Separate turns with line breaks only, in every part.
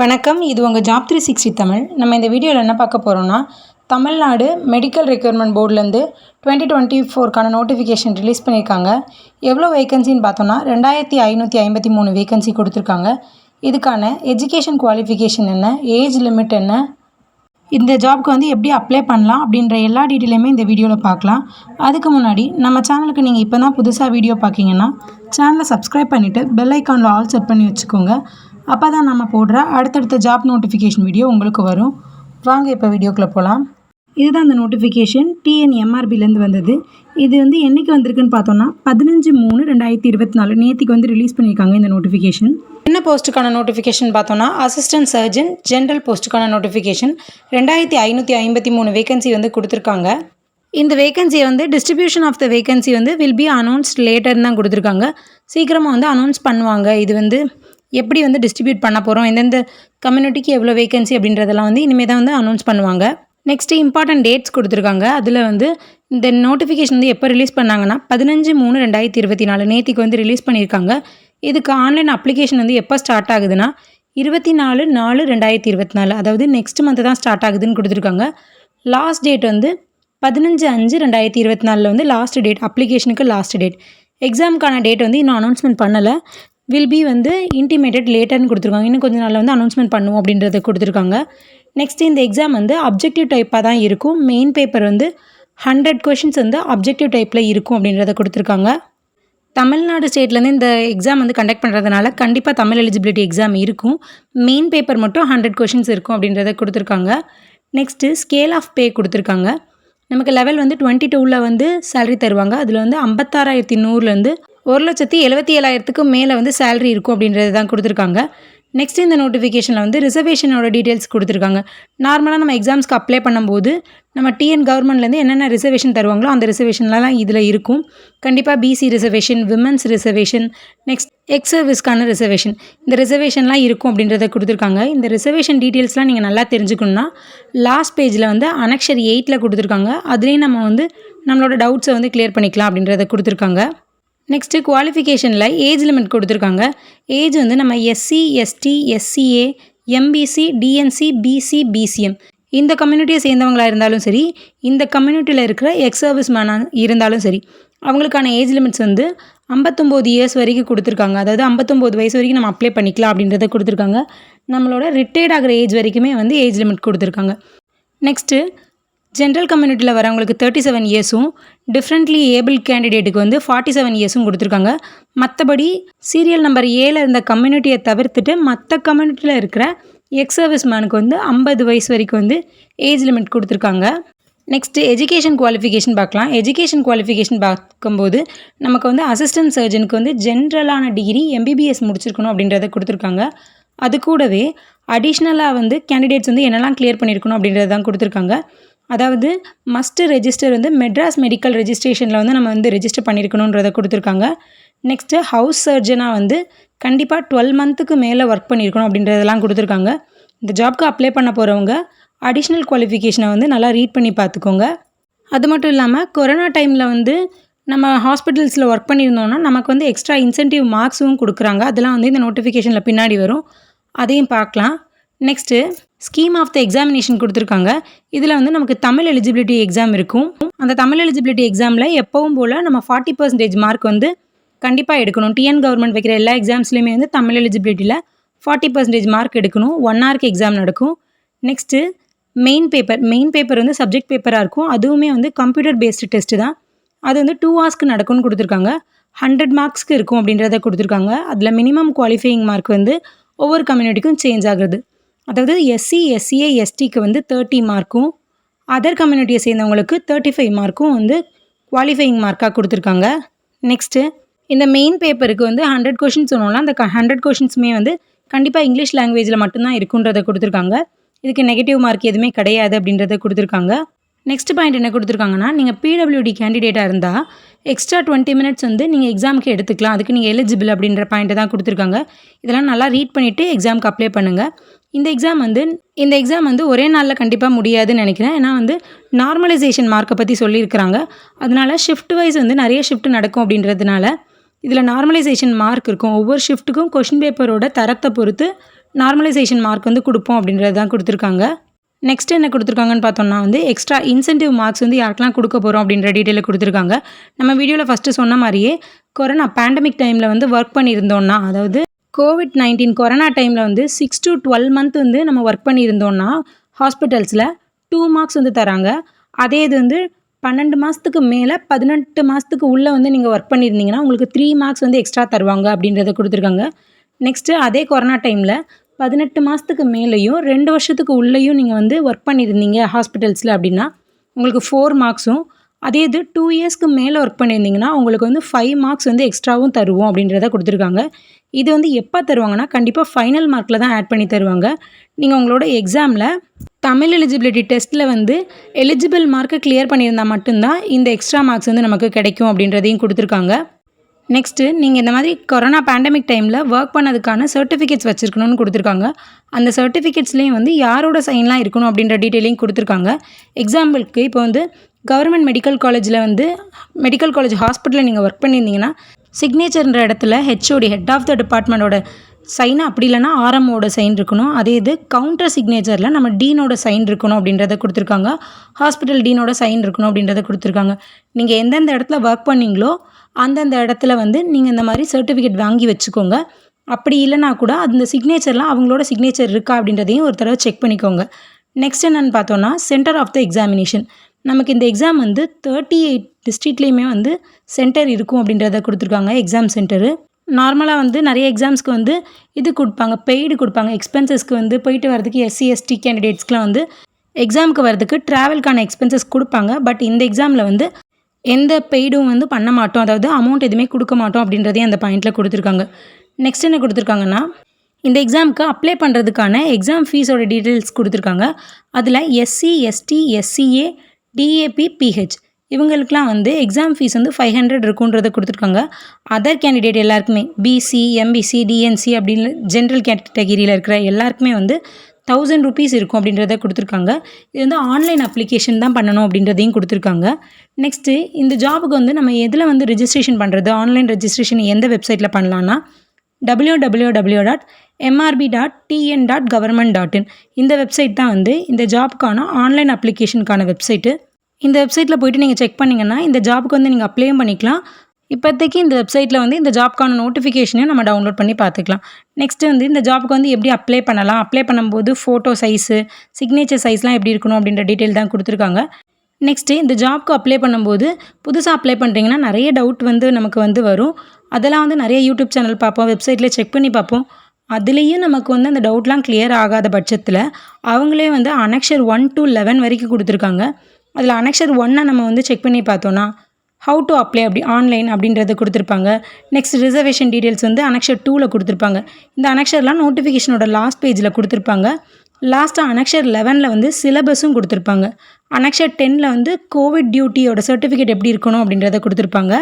வணக்கம் இது உங்கள் ஜாப் த்ரீ சிக்ஸ்டி தமிழ். நம்ம இந்த வீடியோவில் என்ன பார்க்க போகிறோம்னா தமிழ்நாடு மெடிக்கல் ரெக்யூர்மெண்ட் போர்ட்லேருந்து டுவெண்ட்டி டுவெண்ட்டி ஃபோர்க்கான நோட்டிஃபிகேஷன் ரிலீஸ் பண்ணியிருக்காங்க எவ்வளோ வேகன்சின்னு பார்த்தோம்னா ரெண்டாயிரத்தி ஐநூற்றி ஐம்பத்தி மூணு வேகன்சி கொடுத்துருக்காங்க. இதுக்கான எஜுகேஷன் குவாலிஃபிகேஷன் என்ன ஏஜ் லிமிட் என்ன இந்த ஜாப்க்கு வந்து எப்படி அப்ளை பண்ணலாம் அப்படின்ற எல்லா டீட்டெயிலுமே இந்த வீடியோவில் பார்க்கலாம். அதுக்கு முன்னாடி நம்ம சேனலுக்கு நீங்கள் இப்போ தான் புதுசாக வீடியோ பார்க்கிங்கன்னா சேனலை சப்ஸ்கிரைப் பண்ணிவிட்டு பெல் ஐக்கானில் ஆல் செட் பண்ணி வச்சுக்கோங்க. அப்போ தான் நம்ம போடுற அடுத்தடுத்த ஜாப் நோட்டிஃபிகேஷன் வீடியோ உங்களுக்கு வரும். வாங்க இப்போ வீடியோக்குள்ளே போகலாம் இதுதான் அந்த நோட்டிஃபிகேஷன் டிஎன்எம்ஆர்பிலேருந்து வந்தது. இது வந்து என்றைக்கு வந்திருக்குன்னு பார்த்தோன்னா பதினஞ்சு மூணு ரெண்டாயிரத்தி இருபத்தி நாலு நேற்றுக்கு வந்து ரிலீஸ் பண்ணியிருக்காங்க இந்த நோட்டிஃபிகேஷன் என்ன போஸ்ட்டுக்கான நோட்டிஃபிகேஷன் பார்த்தோன்னா அசிஸ்டன்ட் சர்ஜன் ஜென்ரல் போஸ்ட்டுக்கான நோட்டிஃபிகேஷன் ரெண்டாயிரத்தி ஐநூற்றி ஐம்பத்தி மூணு வேகன்சி வந்து கொடுத்துருக்காங்க. இந்த வேகன்சியை வந்து டிஸ்ட்ரிபியூஷன் ஆஃப் த வேகன்சி வந்து வில் பி அனௌன்ஸ்ட் லேட்டர்னு தான் கொடுத்துருக்காங்க. சீக்கிரமாக வந்து அனௌன்ஸ் பண்ணுவாங்க. இது வந்து எப்படி வந்து டிஸ்ட்ரிபியூட் பண்ண போகிறோம் எந்தெந்த கம்யூனிட்டிக்கு எவ்வளோ வேகன்சி அப்படின்றதெல்லாம் வந்து இனிமேல் தான் வந்து அனௌன்ஸ் பண்ணுவாங்க. நெக்ஸ்ட்டு இம்பார்ட்டன்ட் டேட்ஸ் கொடுத்துருக்காங்க. அதில் வந்து இந்த நோட்டிஃபிகேஷன் வந்து எப்போ ரிலீஸ் பண்ணாங்கன்னா பதினஞ்சு மூணு ரெண்டாயிரத்தி இருபத்தி நாலு நேற்றுக்கு வந்து ரிலீஸ் பண்ணியிருக்காங்க. இதுக்கு ஆன்லைன் அப்ளிகேஷன் வந்து எப்போ ஸ்டார்ட் ஆகுதுன்னா இருபத்தி நாலு நாலு ரெண்டாயிரத்தி இருபத்தி நாலு அதாவது நெக்ஸ்ட் மந்த் தான் ஸ்டார்ட் ஆகுதுன்னு கொடுத்துருக்காங்க. லாஸ்ட் டேட் வந்து பதினஞ்சு அஞ்சு ரெண்டாயிரத்தி இருபத்தி நாலில் வந்து லாஸ்ட் டேட் அப்ளிகேஷனுக்கு லாஸ்ட் டேட் எக்ஸாமுக்கான டேட் வந்து இன்னும் அனௌன்ஸ்மெண்ட் பண்ணலை. வில் பி வந்து இன்டிமேட்டட் லேட்டர்னு கொடுத்துருக்காங்க. இன்னும் கொஞ்சம் நாளில் வந்து அனௌன்ஸ்மெண்ட் பண்ணுவோம் அப்படின்றத கொடுத்துருக்காங்க. நெக்ஸ்ட் இந்த எக்ஸாம் வந்து அப்ஜெக்டிவ் டைப்பாக தான் இருக்கும். மெயின் பேப்பர் வந்து ஹண்ட்ரட் கொஷின்ஸ் வந்து அப்ஜெக்டிவ் டைப்பில் இருக்கும் அப்படின்றத கொடுத்துருக்காங்க. தமிழ்நாடு ஸ்டேட்லேருந்து இந்த எக்ஸாம் வந்து கண்டக்ட் பண்ணுறதுனால கண்டிப்பாக தமிழ் எலிஜிபிலிட்டி எக்ஸாம் இருக்கும். மெயின் பேப்பர் மட்டும் ஹண்ட்ரட் கொஷின்ஸ் இருக்கும் அப்படின்றத கொடுத்துருக்காங்க. நெக்ஸ்ட்டு ஸ்கேல் ஆஃப் பே கொடுத்துருக்காங்க. நமக்கு லெவல் வந்து டுவெண்ட்டி டூவில் வந்து சேலரி தருவாங்க. அதில் வந்து ஐம்பத்தாறாயிரத்தி நூறுலேருந்து ஒரு லட்சத்தி எழுபத்தி ஏழாயிரத்துக்கு மேலே வந்து சேலரி இருக்கும் அப்படின்றது தான் கொடுத்துருக்காங்க. நெக்ஸ்ட் இந்த நோட்டிஃபிகேஷனில் வந்து ரிசர்வேஷனோட டீட்டெயில்ஸ் கொடுத்துருக்காங்க. நார்மலாக நம்ம எக்ஸாம்ஸ்க்கு அப்ளை பண்ணும்போது நம்ம டிஎன் கவர்மெண்ட்லேருந்து என்னென்ன ரிசர்வேஷன் தருவாங்களோ அந்த ரிசர்வேஷன்லாம் இதில் இருக்கும். கண்டிப்பாக BC reservation women's reservation next ex சர்வீஸ்க்கான reservation இந்த ரிசர்வேஷன்லாம் இருக்கும் அப்படின்றத கொடுத்துருக்காங்க. இந்த ரிசர்வேஷன் டீட்டெயில்ஸ்லாம் நீங்கள் நல்லா தெரிஞ்சுக்கணுன்னா லாஸ்ட் பேஜில் வந்து அனக்ஷர் எயிட்டில் கொடுத்துருக்காங்க. அதுலேயும் நம்ம வந்து நம்மளோட டவுட்ஸை வந்து கிளியர் பண்ணிக்கலாம் அப்படின்றத கொடுத்துருக்காங்க. நெக்ஸ்ட்டு குவாலிஃபிகேஷனில் ஏஜ் லிமிட் கொடுத்துருக்காங்க. ஏஜ் வந்து நம்ம SC ST SCA MBC DNC BC BCM இந்த கம்யூனிட்டியை சேர்ந்தவங்களாக இருந்தாலும் சரி இந்த கம்யூனிட்டியில் இருக்கிற எக்ஸ் சர்வீஸ் மேனாக இருந்தாலும் சரி அவங்களுக்கான ஏஜ் லிமிட்ஸ் வந்து ஐம்பத்தொம்போது இயர்ஸ் வரைக்கும் கொடுத்துருக்காங்க. அதாவது ஐம்பத்தொம்போது வயசு வரைக்கும் நம்ம அப்ளை பண்ணிக்கலாம் அப்படின்றத கொடுத்துருக்காங்க. நம்மளோட ரிட்டையர்ட் ஆகிற ஏஜ் வரைக்குமே வந்து ஏஜ் லிமிட் கொடுத்துருக்காங்க. நெக்ஸ்ட்டு ஜென்ரல் கம்யூனிட்டியில் வரவங்களுக்கு தேர்ட்டி செவன் இயர்ஸும் டிஃப்ரெண்ட்லி ஏபிள் கேண்டிடேட்டுக்கு வந்து ஃபார்ட்டி செவன் இயர்ஸும் கொடுத்துருக்காங்க. மற்றபடி சீரியல் நம்பர் ஏல இருந்த கம்யூனிட்டியை தவிர்த்துட்டு மற்ற கம்யூனிட்டியில் இருக்கிற எக்ஸ் சர்வீஸ் மேனுக்கு வந்து ஐம்பது வயசு வரைக்கும் வந்து ஏஜ் லிமிட் கொடுத்துருக்காங்க. நெக்ஸ்ட்டு எஜுகேஷன் குவாலிஃபிகேஷன் பார்க்கலாம். எஜுகேஷன் குவாலிஃபிகேஷன் பார்க்கும்போது நமக்கு வந்து அசிஸ்டன்ட் சர்ஜனுக்கு வந்து ஜென்ரலான டிகிரி எம்பிபிஎஸ் முடிச்சிருக்கணும் அப்படின்றத கொடுத்துருக்காங்க. அது கூடவே அடிஷ்னலாக வந்து கேண்டிடேட்ஸ் வந்து என்னெல்லாம் கிளியர் பண்ணியிருக்கணும் அப்படின்றதான் கொடுத்துருக்காங்க. அதாவது மஸ்ட் ரெஜிஸ்டர் வந்து மெட்ராஸ் மெடிக்கல் ரெஜிஸ்ட்ரேஷனில் வந்து நம்ம வந்து ரெஜிஸ்டர் பண்ணியிருக்கணுன்றதை கொடுத்துருக்காங்க. நெக்ஸ்ட்டு ஹவுஸ் சர்ஜனாக வந்து கண்டிப்பாக டுவெல் மந்த்துக்கு மேலே ஒர்க் பண்ணியிருக்கணும் அப்படின்றதெல்லாம் கொடுத்துருக்காங்க. இந்த ஜாப்க்கு அப்ளை பண்ண போகிறவங்க அடிஷ்னல் குவாலிஃபிகேஷனை வந்து நல்லா ரீட் பண்ணி பார்த்துக்கோங்க. அது மட்டும் இல்லாமல் கொரோனா டைமில் வந்து நம்ம ஹாஸ்பிட்டல்ஸில் ஒர்க் பண்ணியிருந்தோன்னா நமக்கு வந்து எக்ஸ்ட்ரா இன்சென்டிவ் மார்க்ஸும் கொடுக்குறாங்க. அதெல்லாம் வந்து இந்த நோட்டிஃபிகேஷனில் பின்னாடி வரும். அதையும் பார்க்கலாம். Next scheme of the examination கொடுத்துருக்காங்க. இதில் வந்து நமக்கு தமிழ் எலிஜிபிலிட்டி எக்ஸாம் இருக்கும். அந்த தமிழ் எலிஜிபிலிட்டி எக்ஸாமில் எப்பவும் போல் நம்ம ஃபார்ட்டி பர்சன்டேஜ் மார்க் வந்து கண்டிப்பாக எடுக்கணும். டிஎன் கவர்மெண்ட் வைக்கிற எல்லா எக்ஸாம்ஸ்லையுமே வந்து தமிழ் எலிஜிபிலிட்டியில் ஃபார்ட்டி பர்சன்டேஜ் மார்க் எடுக்கணும். ஒன் ஹவருக்கு எக்ஸாம் நடக்கும். Next main paper main paper வந்து சப்ஜெக்ட் பேப்பராக இருக்கும். அதுவுமே வந்து கம்ப்யூட்டர் பேஸ்டு டெஸ்ட்டு தான். அது வந்து டூ ஹவர்ஸ்க்கு நடக்கும்னு கொடுத்துருக்காங்க. ஹண்ட்ரட் மார்க்ஸ்க்கு இருக்கும் அப்படின்றத கொடுத்துருக்காங்க. அதில் மினிமம் குவாலிஃபையிங் மார்க் வந்து ஒவ்வொரு கம்யூனிட்டிக்கும் சேஞ்ச் ஆகுது அதாவது எஸ்சி எஸ்சிஏ எஸ்டிக்கு வந்து தேர்ட்டி மார்க்கும் அதர் கம்யூனிட்டியை சேர்ந்தவங்களுக்கு தேர்ட்டி ஃபைவ் மார்க்கும் வந்து குவாலிஃபையிங் மார்க்காக கொடுத்துருக்காங்க. நெக்ஸ்ட்டு இந்த மெயின் பேப்பருக்கு வந்து ஹண்ட்ரட் கொஷின்ஸ் சொன்னோம்னா அந்த க ஹண்ட்ரட் கொஷின்ஸுமே வந்து கண்டிப்பாக இங்கிலீஷ் லாங்குவேஜில் மட்டும்தான் இருக்குன்றதை கொடுத்துருக்காங்க. இதுக்கு நெகட்டிவ் மார்க் எதுவுமே கிடையாது அப்படின்றத கொடுத்துருக்காங்க. நெக்ஸ்ட் பாயிண்ட் என்ன கொடுத்துருக்காங்கன்னா நீங்கள் பிடபிள்யூடி கேண்டிடேட்டாக இருந்தால் எக்ஸ்ட்ரா டுவெண்ட்டி மினிட்ஸ் வந்து நீங்கள் எக்ஸாமுக்கு எடுத்துக்கலாம். அதுக்கு நீங்கள் எலிஜிபிள் அப்படின்ற பாயிண்ட்டை தான் கொடுத்துருக்காங்க. இதெல்லாம் நல்லா ரீட் பண்ணிவிட்டு எக்ஸாமுக்கு அப்ளை பண்ணுங்கள் இந்த எக்ஸாம் வந்து இந்த எக்ஸாம் வந்து ஒரே நாளில் கண்டிப்பாக முடியாதுன்னு நினைக்கிறேன். ஏன்னா வந்து நார்மலைசேஷன் மார்க்கை பற்றி சொல்லியிருக்கிறாங்க. அதனால் ஷிஃப்ட் வைஸ் வந்து நிறைய ஷிஃப்ட் நடக்கும் அப்படின்றதுனால இதில் நார்மலைசேஷன் மார்க் இருக்கும். ஒவ்வொரு ஷிஃப்ட்டுக்கும் கொஷின் பேப்பரோட தரத்தை பொறுத்து நார்மலைசேஷன் மார்க் வந்து கொடுப்போம் அப்படின்றது தான் கொடுத்துருக்காங்க. நெக்ஸ்ட் என்ன கொடுத்துருக்காங்கன்னு பார்த்தோம்னா வந்து எக்ஸ்ட்ரா இன்சென்டிவ் மார்க்ஸ் வந்து யாருக்கெல்லாம் கொடுக்க போகிறோம் அப்படின்ற டீட்டெயிலில் கொடுத்துருக்காங்க. நம்ம வீடியோவில் ஃபஸ்ட்டு சொன்ன மாதிரியே கொரோனா பேண்டமிக் டைமில் வந்து ஒர்க் பண்ணியிருந்தோம்னா அதாவது கோவிட் நைன்டீன் கொரோனா டைமில் வந்து சிக்ஸ் டு டுவெல் மந்த் வந்து நம்ம ஒர்க் பண்ணியிருந்தோம்னா ஹாஸ்பிட்டல்ஸில் டூ மார்க்ஸ் வந்து தராங்க. அதே இது வந்து பன்னெண்டு மாதத்துக்கு மேலே பதினெட்டு மாதத்துக்கு உள்ளே வந்து நீங்கள் ஒர்க் பண்ணியிருந்தீங்கன்னா உங்களுக்கு த்ரீ மார்க்ஸ் வந்து எக்ஸ்ட்ரா தருவாங்க அப்படின்றத கொடுத்துருக்காங்க. நெக்ஸ்ட்டு அதே கொரோனா டைமில் பதினெட்டு மாதத்துக்கு மேலேயும் ரெண்டு வருஷத்துக்கு உள்ளேயும் நீங்கள் வந்து ஒர்க் பண்ணியிருந்தீங்க ஹாஸ்பிட்டல்ஸில் அப்படின்னா உங்களுக்கு ஃபோர் மார்க்ஸும் அதே இது டூ இயர்ஸ்க்கு மேலே ஒர்க் பண்ணியிருந்தீங்கன்னா உங்களுக்கு வந்து ஃபைவ் மார்க்ஸ் வந்து எக்ஸ்ட்ராவும் தருவோம் அப்படின்றத கொடுத்துருக்காங்க. இது வந்து எப்போ தருவாங்கன்னா கண்டிப்பாக ஃபைனல் மார்க்கில் தான் ஆட் பண்ணி தருவாங்க. நீங்கள் உங்களோட எக்ஸாமில் தமிழ் எலிஜிபிலிட்டி டெஸ்ட்டில் வந்து எலிஜிபிள் மார்க்கை கிளியர் பண்ணியிருந்தால் மட்டும்தான் இந்த எக்ஸ்ட்ரா மார்க்ஸ் வந்து நமக்கு கிடைக்கும் அப்படின்றதையும் கொடுத்துருக்காங்க. நெக்ஸ்ட்டு நீங்கள் இந்த மாதிரி கொரோனா பேண்டமிக் டைமில் ஒர்க் பண்ணதுக்கான சர்டிஃபிகேட்ஸ் வச்சுருக்கணும்னு கொடுத்துருக்காங்க. அந்த சர்டிஃபிகேட்ஸ்லேயும் வந்து யாரோட சைன்லாம் இருக்கணும் அப்படின்ற டீட்டெயிலையும் கொடுத்துருக்காங்க. எக்ஸாம்பிளுக்கு இப்போ வந்து கவர்மெண்ட் மெடிக்கல் காலேஜில் வந்து மெடிக்கல் காலேஜ் ஹாஸ்பிட்டலில் நீங்கள் ஒர்க் பண்ணியிருந்தீங்கன்னா சிக்னேச்சர்ன்ற இடத்துல ஹெச்ஓடி ஹெட் ஆஃப் த டிபார்ட்மெண்ட்டோட சைன் அப்படி இல்லைனா ஆர்எம்மோட சைன் இருக்கணும். அதே இது கவுண்டர் சிக்னேச்சரில் நம்ம டீனோட சைன் இருக்கணும் அப்படின்றத கொடுத்துருக்காங்க. ஹாஸ்பிட்டல் டீனோட சைன் இருக்கணும் அப்படின்றத கொடுத்துருக்காங்க. நீங்கள் எந்தெந்த இடத்துல ஒர்க் பண்ணீங்களோ அந்தந்த இடத்துல வந்து நீங்கள் இந்த மாதிரி சர்டிஃபிகேட் வாங்கி வச்சுக்கோங்க. அப்படி இல்லைனா கூட அந்த சிக்னேச்சர்லாம் அவங்களோட சிக்னேச்சர் இருக்கா அப்படின்றதையும் ஒரு தடவை செக் பண்ணிக்கோங்க. நெக்ஸ்ட் என்னென்னு பார்த்தோன்னா சென்டர் ஆஃப் த எக்ஸாமினேஷன் நமக்கு இந்த எக்ஸாம் வந்து தேர்ட்டி எயிட் டிஸ்ட்ரிக்ட்லேயுமே வந்து சென்டர் இருக்கும் அப்படின்றத கொடுத்துருக்காங்க. எக்ஸாம் சென்டரு நார்மலாக வந்து நிறைய எக்ஸாம்ஸ்க்கு வந்து இது கொடுப்பாங்க பெய்டு கொடுப்பாங்க. எக்ஸ்பென்சஸ்க்கு வந்து போயிட்டு வரதுக்கு எஸ்சி எஸ்டி கேண்டிடேட்ஸ்க்குலாம் வந்து எக்ஸாமுக்கு வரதுக்கு ட்ராவல்க்கான எக்ஸ்பென்சஸ் கொடுப்பாங்க. பட் இந்த எக்ஸாமில் வந்து எந்த பெய்டும் வந்து பண்ண மாட்டோம். அதாவது அமௌண்ட் எதுவுமே கொடுக்க மாட்டோம் அப்படின்றதே அந்த பாயிண்ட்டில் கொடுத்துருக்காங்க. நெக்ஸ்ட் என்ன கொடுத்துருக்காங்கன்னா இந்த எக்ஸாமுக்கு அப்ளை பண்ணுறதுக்கான எக்ஸாம் ஃபீஸோட டீட்டெயில்ஸ் கொடுத்துருக்காங்க. அதில் SC ST SCA DAP PH இவங்களுக்குலாம் வந்து எக்ஸாம் ஃபீஸ் வந்து ஃபைவ் ஹண்ட்ரட் இருக்குன்றத கொடுத்துருக்காங்க. அதர் கேண்டிடேட் எல்லாருக்குமே பிசி எம்பிசி டிஎன்சி அப்படின்னு ஜென்ரல் கேட்டகிரியில் இருக்கிற எல்லாருக்குமே வந்து தௌசண்ட் ருபீஸ் இருக்கும் அப்படின்றத கொடுத்துருக்காங்க. இது வந்து ஆன்லைன் அப்ளிகேஷன் தான் பண்ணணும் அப்படின்றதையும் கொடுத்துருக்காங்க. நெக்ஸ்ட்டு இந்த ஜாபுக்கு வந்து நம்ம எதில் வந்து ரிஜிஸ்ட்ரேஷன் பண்ணுறது ஆன்லைன் ரெஜிஸ்ட்ரேஷன் எந்த வெப்சைட்டில் பண்ணலான்னா W W W dot MRB dot TN dot government dot in இந்த வெப்சைட் தான் வந்து இந்த ஜாப்க்கான ஆன்லைன் அப்ளிகேஷனுக்கான வெப்சைட்டு இந்த வெப்சைட்டில் போயிட்டு நீங்கள் செக் பண்ணிங்கன்னா இந்த ஜாபுக்கு வந்து நீங்கள் அப்ளையும் பண்ணிக்கலாம். இப்போதைக்கு இந்த வெப்சைட்டில் வந்து இந்த ஜாப்க்கான நோட்டிஃபிகேஷனையும் நம்ம டவுன்லோட் பண்ணி பார்த்துக்கலாம். நெக்ஸ்ட்டு வந்து இந்த ஜாப்புக்கு வந்து எப்படி அப்ளை பண்ணலாம்? அப்ளை பண்ணும்போது ஃபோட்டோ சைஸு சிக்னேச்சர் சைஸ்லாம் எப்படி இருக்கணும் அப்படின்ற டீட்டெயில் தான் கொடுத்துருக்காங்க. நெக்ஸ்ட்டு இந்த ஜாப்க்கு அப்ளை பண்ணும்போது புதுசாக அப்ளை பண்ணுறீங்கன்னா நிறைய டவுட் வந்து நமக்கு வந்து வரும். அதெல்லாம் வந்து நிறைய யூடியூப் சேனல் பார்ப்போம் வெப்சைட்டில் செக் பண்ணி பார்ப்போம். அதுலேயும் நமக்கு வந்து அந்த டவுட்லாம் கிளியர் ஆகாத பட்சத்தில் அவங்களே வந்து அனக்ஷர் ஒன் டு லெவன் வரைக்கும் கொடுத்துருக்காங்க. அதில் அனெக்ஷர் ஒன்னை நம்ம வந்து செக் பண்ணி பார்த்தோன்னா ஹவு டு அப்ளை அப்படி ஆன்லைன் அப்படின்றத கொடுத்துருப்பாங்க. நெக்ஸ்ட் ரிசர்வேஷன் டீட்டெயில்ஸ் வந்து அனக்ஷர் டூவில் கொடுத்துருப்பாங்க. இந்த அனெக்ஷர்லாம் நோட்டிஃபிகேஷனோட லாஸ்ட் பேஜில் கொடுத்துருப்பாங்க. லாஸ்ட்டாக அனக்ஷர் லெவனில் வந்து சிலபஸும் கொடுத்துருப்பாங்க. அனெக்ஷர் டெனில் வந்து கோவிட் டியூட்டியோட சர்டிஃபிகேட் எப்படி இருக்கணும் அப்படின்றத கொடுத்துருப்பாங்க.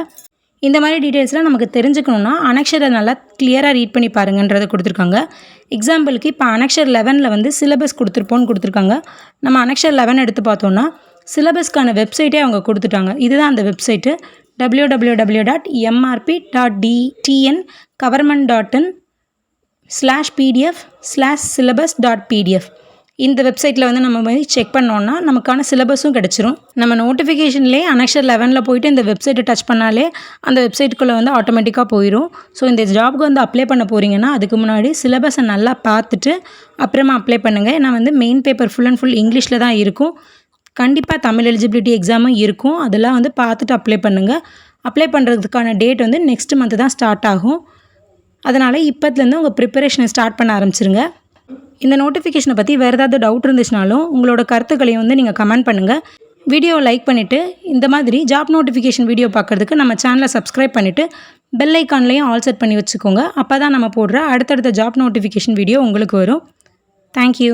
இந்த மாதிரி டீட்டெயில்ஸ்லாம் நமக்கு தெரிஞ்சுக்கணுன்னா அனக்ஷரை நல்லா கிளியராக ரீட் பண்ணி பாருங்கன்றதை கொடுத்துருக்காங்க. எக்ஸாம்பிளுக்கு இப்போ அனக்ஷர் லெவனில் வந்து சிலபஸ் கொடுத்துருப்போன்னு கொடுத்துருக்காங்க. நம்ம அனக்ஷர் லெவன் எடுத்து பார்த்தோன்னா சிலபஸ்க்கான வெப்சைட்டே அவங்க கொடுத்துட்டாங்க. இதுதான் அந்த website. W W W dot MRB dot DTN government dot in slash PDF slash syllabus dot PDF இந்த வெப்சைட்டில் வந்து நம்ம போய் செக் பண்ணோன்னா நமக்கான சிலபஸும் கிடச்சிரும். நம்ம நோட்டிஃபிகேஷன்லேயே அனக்ஷர் லெவனில் போயிட்டு இந்த வெப்சைட்டை டச் பண்ணாலே அந்த வெப்சைட்டுக்குள்ளே வந்து ஆட்டோமேட்டிக்காக போயிடும் ஸோ இந்த ஜாப்க்கு வந்து அப்ளை பண்ண போகிறீங்கன்னா அதுக்கு முன்னாடி சிலபஸை நல்லா பார்த்துட்டு அப்புறமா அப்ளை பண்ணுங்கள் ஏன்னா வந்து main paper full and full இங்கிலீஷில் தான் இருக்கும். கண்டிப்பாக தமிழ் எலிஜிபிலிட்டி எக்ஸாமும் இருக்கும். அதெல்லாம் வந்து பார்த்துட்டு அப்ளை பண்ணுங்கள் அப்ளை பண்ணுறதுக்கான டேட் வந்து நெக்ஸ்ட் மந்த்து தான் ஸ்டார்ட் ஆகும். அதனால் இப்போத்துலேருந்து உங்கள் ப்ரிப்பரேஷனை ஸ்டார்ட் பண்ண ஆரம்பிச்சிருங்க. இந்த நோட்டிஃபிகேஷனை பற்றி வேறு ஏதாவது டவுட் இருந்துச்சுனாலும் உங்களோட கருத்துக்களையும் வந்து நீங்கள் கமெண்ட் பண்ணுங்கள் வீடியோவை லைக் பண்ணிவிட்டு இந்த மாதிரி ஜாப் நோட்டிஃபிகேஷன் வீடியோ பார்க்குறதுக்கு நம்ம சேனலை சப்ஸ்கிரைப் பண்ணிவிட்டு பெல் ஐக்கான்லேயும் ஆல் செட் பண்ணி வச்சுக்கோங்க. அப்போ தான் நம்ம போடுற அடுத்தடுத்த ஜாப் நோட்டிஃபிகேஷன் வீடியோ உங்களுக்கு வரும். தேங்க்யூ